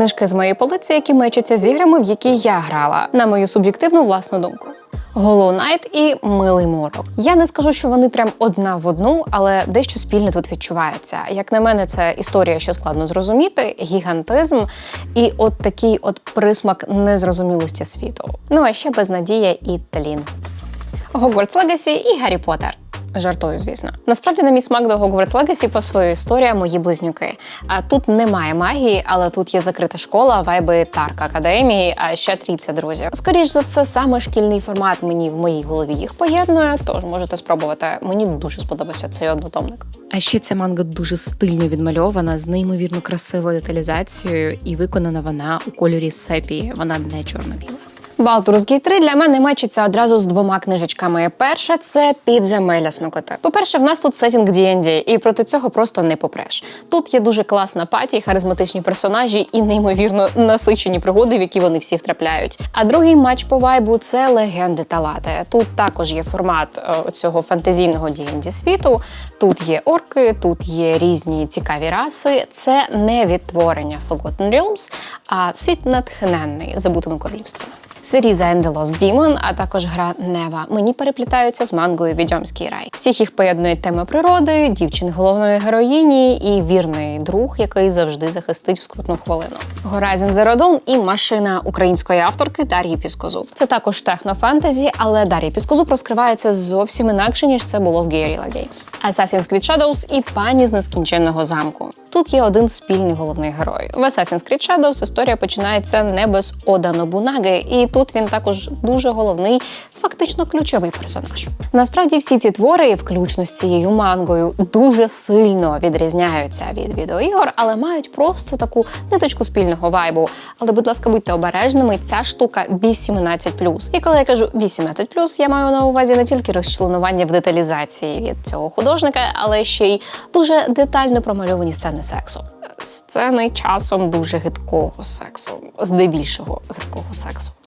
книжки з моєї полиці, які мечаться з іграми, в які я грала, на мою суб'єктивну власну думку. Hollow Knight і Милий Морок. Я не скажу, що вони прям одна в одну, але дещо спільне тут відчувається. Як на мене, це історія, що складно зрозуміти, гігантизм і от такий от присмак незрозумілості світу. Ну а ще безнадія і тлін. Hogwarts Legacy і Гаррі Поттер. Жартую, звісно. Насправді, на мій смак до Hogwarts Legacy пасує історія мої близнюки. А тут немає магії, але тут є закрита школа, вайби Тарк Академії, а ще трійця друзів. Скоріш за все, саме шкільний формат мені в моїй голові їх поєднує, тож можете спробувати. Мені дуже сподобався цей однотомник. А ще ця манга дуже стильно відмальована, з неймовірно красивою деталізацією, і виконана вона у кольорі сепії. Вона не чорно-біла. Gate 3 для мене мечиться одразу з двома книжечками. Перша це підземелля смикоти. По-перше, в нас тут сетінг D&D, і проти цього просто не попреш. Тут є дуже класна паті, харизматичні персонажі і неймовірно насичені пригоди, в які вони всі втрапляють. А другий матч по вайбу це легенди Талати. Тут також є формат е, цього фантазійного D&D світу. Тут є орки, тут є різні цікаві раси. Це не відтворення Forgotten Realms, а світ натхненний забутими королівствами. Сиріза Lost Demon, а також гра Нева мені переплітаються з мангою Відьомський рай. Всіх їх поєднують теми природи, дівчини головної героїні і вірний друг, який завжди захистить в скрутну хвилину. Horizon Zero Dawn і машина української авторки Дар'ї Піскозуб. Це також технофентезі, але Дар'я Піскозуб розкривається зовсім інакше ніж це було в Guerrilla Games. Assassin's Creed Shadows і пані з нескінченного замку. Тут є один спільний головний герой. В Assassin's Creed Shadows історія починається не без Ода Нобунаги, і тут він також дуже головний, фактично ключовий персонаж. Насправді всі ці твори, включно з цією мангою, дуже сильно відрізняються від відеоігор, але мають просто таку ниточку спільного вайбу. Але, будь ласка, будьте обережними, ця штука 18+. І коли я кажу 18+, я маю на увазі не тільки розчленування в деталізації від цього художника, але ще й дуже детально промальовані сцени сексу. Сцени часом дуже гидкого сексу, здебільшого гидкого сексу.